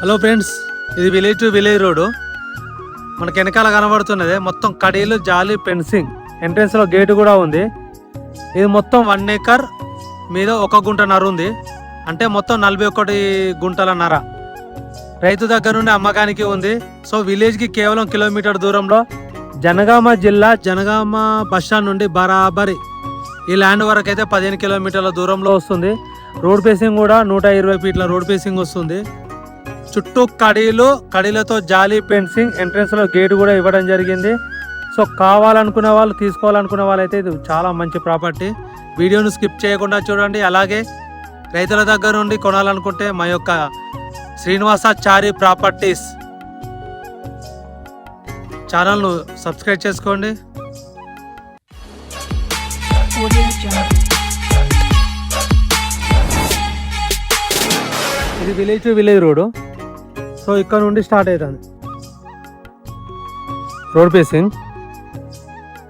Hello friends ఇది village to village road మనకి వెనకాల కనబడుతున్నది మొత్తం కడీలు జాలి ఫెన్సింగ్ ఎంట్రెన్స్లో గేటు కూడా ఉంది. ఇది మొత్తం వన్ ఏకర్ మీద ఒక గుంట నర ఉంది. అంటే మొత్తం నలభై ఒకటి గుంటల నర. రైతు దగ్గర నుండి అమ్మకానికి ఉంది. సో విలేజ్కి కేవలం కిలోమీటర్ దూరంలో జనగామ జిల్లా జనగామ బస్ స్టాండ్ నుండి బరాబరి ఈ ల్యాండ్ వరకు అయితే పదిహేను కిలోమీటర్ల దూరంలో వస్తుంది. రోడ్ పేసింగ్ కూడా నూట ఇరవై ఫీట్ల రోడ్ పేసింగ్ వస్తుంది. చుట్టూ కడీలు కడీలతో జాలీ ఫెన్సింగ్ ఎంట్రన్స్లో గేట్ కూడా ఇవ్వడం జరిగింది. సో కావాలనుకునే వాళ్ళు తీసుకోవాలనుకునే వాళ్ళైతే ఇది చాలా మంచి ప్రాపర్టీ వీడియోను స్కిప్ చేయకుండా చూడండి. అలాగే రైతుల దగ్గర నుండి కొనాలనుకుంటే మా యొక్క శ్రీనివాసాచారి ప్రాపర్టీస్ ఛానల్ను సబ్స్క్రైబ్ చేసుకోండి. ఇది village to village road so ఇక్కడ నుండి స్టార్ట్ అవుతుంది. రోడ్ పేసింగ్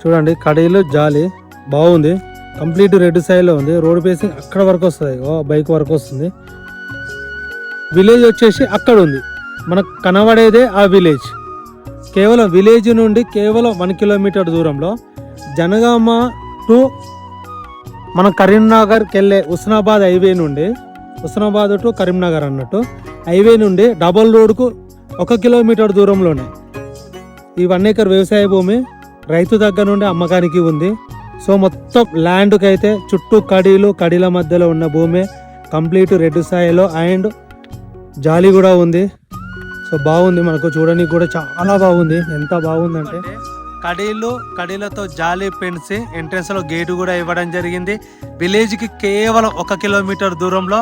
చూడండి కడీలు జాలి బాగుంది. కంప్లీట్ రెడ్ సైడ్లో ఉంది. రోడ్ పేసింగ్ అక్కడ వరకు వస్తుంది. ఓ బైక్ వరకు వస్తుంది. విలేజ్ వచ్చేసి అక్కడ ఉంది. మనకు కనబడేదే ఆ విలేజ్. కేవలం విలేజ్ నుండి కేవలం వన్ కిలోమీటర్ దూరంలో జనగామ టు మన కరీంనగర్కి వెళ్ళే హుస్నాబాద్ హైవే నుండి హుస్నాబాద్ టు కరీంనగర్ అన్నట్టు. హైవే నుండి డబల్ రోడ్కు ఒక కిలోమీటర్ దూరంలోనే. ఈ వన్ ఏకర్ వ్యవసాయ భూమి రైతు దగ్గర నుండి అమ్మకానికి ఉంది. సో మొత్తం ల్యాండ్కి అయితే చుట్టూ కడీలు కడీల మధ్యలో ఉన్న భూమి కంప్లీట్ రెడ్ స్థాయిలో అండ్ జాలి కూడా ఉంది. సో బాగుంది మనకు చూడడానికి కూడా చాలా బాగుంది. ఎంత బాగుందంటే. కడీలు కడీలతో జాలి పెంచి ఎంట్రెన్స్లో గేటు కూడా ఇవ్వడం జరిగింది. విలేజ్కి కేవలం ఒక కిలోమీటర్ దూరంలో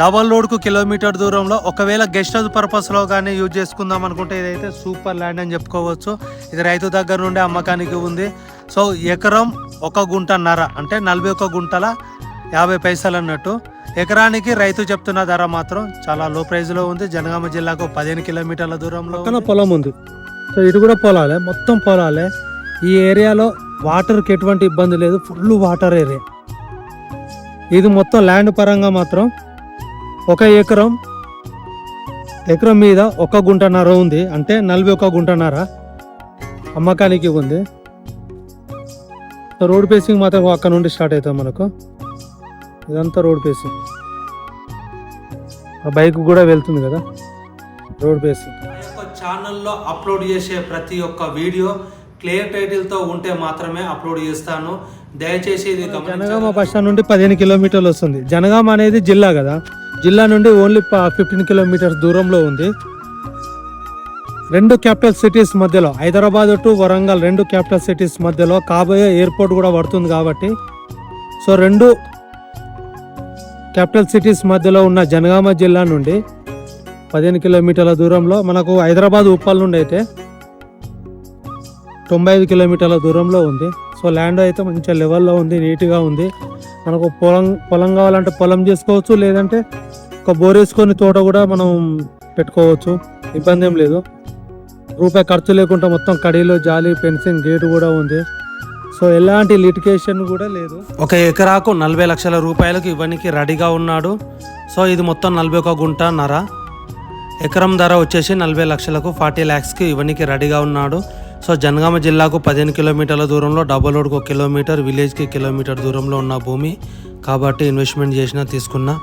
డబల్ రోడ్కు కిలోమీటర్ దూరంలో ఒకవేళ గెస్ట్ హౌస్ పర్పస్లో కానీ యూజ్ చేసుకుందాం అనుకుంటే ఇదైతే సూపర్ ల్యాండ్ అని చెప్పుకోవచ్చు. ఇది రైతు దగ్గర నుండి అమ్మకానికి ఉంది. సో ఎకరం ఒక గుంటన్నర అంటే నలభై ఒక గుంటల యాభై పైసలు అన్నట్టు. ఎకరానికి రైతు చెప్తున్న ధర మాత్రం చాలా లో ప్రైస్లో ఉంది. జనగామ జిల్లాకు పదిహేను కిలోమీటర్ల దూరంలో పక్కన పొలం ఉంది. సో ఇటు కూడా పొలాలే మొత్తం పొలాలే. ఈ ఏరియాలో వాటర్కి ఎటువంటి ఇబ్బంది లేదు. Full water area. ఇది మొత్తం ల్యాండ్ పరంగా మాత్రం ఒక ఎకరం ఎకరం మీద ఒక గుంటన్నర ఉంది. అంటే నలభై ఒక గుంటన్నర అమ్మకానికి ఉంది. రోడ్ పేసింగ్ మాత్రం అక్కడ నుండి స్టార్ట్ అవుతుంది మనకు. ఇదంతా రోడ్ పేసింగ్. ఆ బైక్ కూడా వెళ్తుంది కదా రోడ్ పేసింగ్. ఛానల్లో అప్లోడ్ చేసే ప్రతి ఒక్క వీడియో క్లియర్ టైటిల్తో ఉంటే మాత్రమే అప్లోడ్ చేస్తాను. దయచేసి ఇది జనగామ బస్ స్టాండ్ నుండి పదిహేను కిలోమీటర్లు వస్తుంది. జనగామ అనేది జిల్లా కదా. జిల్లా నుండి ఓన్లీ ఫిఫ్టీన్ కిలోమీటర్స్ దూరంలో ఉంది. రెండు క్యాపిటల్ సిటీస్ మధ్యలో హైదరాబాద్ టు వరంగల్ రెండు క్యాపిటల్ సిటీస్ మధ్యలో కాబోయే ఎయిర్పోర్ట్ కూడా పడుతుంది కాబట్టి. సో రెండు క్యాపిటల్ సిటీస్ మధ్యలో ఉన్న జనగామ జిల్లా నుండి పదిహేను కిలోమీటర్ల దూరంలో మనకు హైదరాబాద్ ఉప్పల్ నుండి అయితే తొంభై ఐదు కిలోమీటర్ల దూరంలో ఉంది. సో ల్యాండ్ అయితే మంచిగా లెవెల్లో ఉంది నీట్గా ఉంది. మనకు పొలం పొలం కావాలంటే పొలం చేసుకోవచ్చు లేదంటే ఒక బోర్ వేసుకొని తోట కూడా మనం పెట్టుకోవచ్చు. ఇబ్బంది ఏం లేదు. రూపాయి ఖర్చు లేకుండా మొత్తం కడీలో జాలి ఫెన్సింగ్ గేటు కూడా ఉంది. సో ఎలాంటి లిటికేషన్ కూడా లేదు. ఒక ఎకరాకు నలభై లక్షల రూపాయలకు ఇవ్వడానికి రెడీగా ఉన్నాడు. సో ఇది మొత్తం నలభై ఒక గుంట నర. ఎకరం ధర వచ్చేసి నలభై లక్షలకు ఫార్టీ ల్యాక్స్కి ఇవ్వడానికి రెడీగా ఉన్నాడు. సో జనగామ జిల్లాకు పదిహేను కిలోమీటర్ల దూరంలో డబల్ రోడ్కు ఒక కిలోమీటర్ విలేజ్కి కిలోమీటర్ దూరంలో ఉన్న భూమి కాబట్టి ఇన్వెస్ట్మెంట్ చేసినా తీసుకున్నా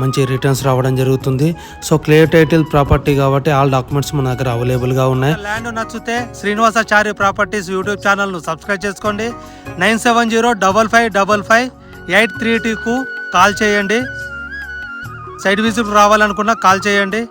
మంచి రిటర్న్స్ రావడం జరుగుతుంది. సో క్లియర్ టైటిల్ ప్రాపర్టీ కాబట్టి ఆల్ డాక్యుమెంట్స్ మన దగ్గర అవైలబుల్గా ఉన్నాయి. ల్యాండ్ నచ్చితే శ్రీనివాసాచార్య ప్రాపర్టీస్ యూట్యూబ్ ఛానల్ను సబ్స్క్రైబ్ చేసుకోండి. Nine seven zero double five double five eight three టూకు call చేయండి. సైడ్ విజిట్ రావాలనుకున్నా కాల్ చేయండి.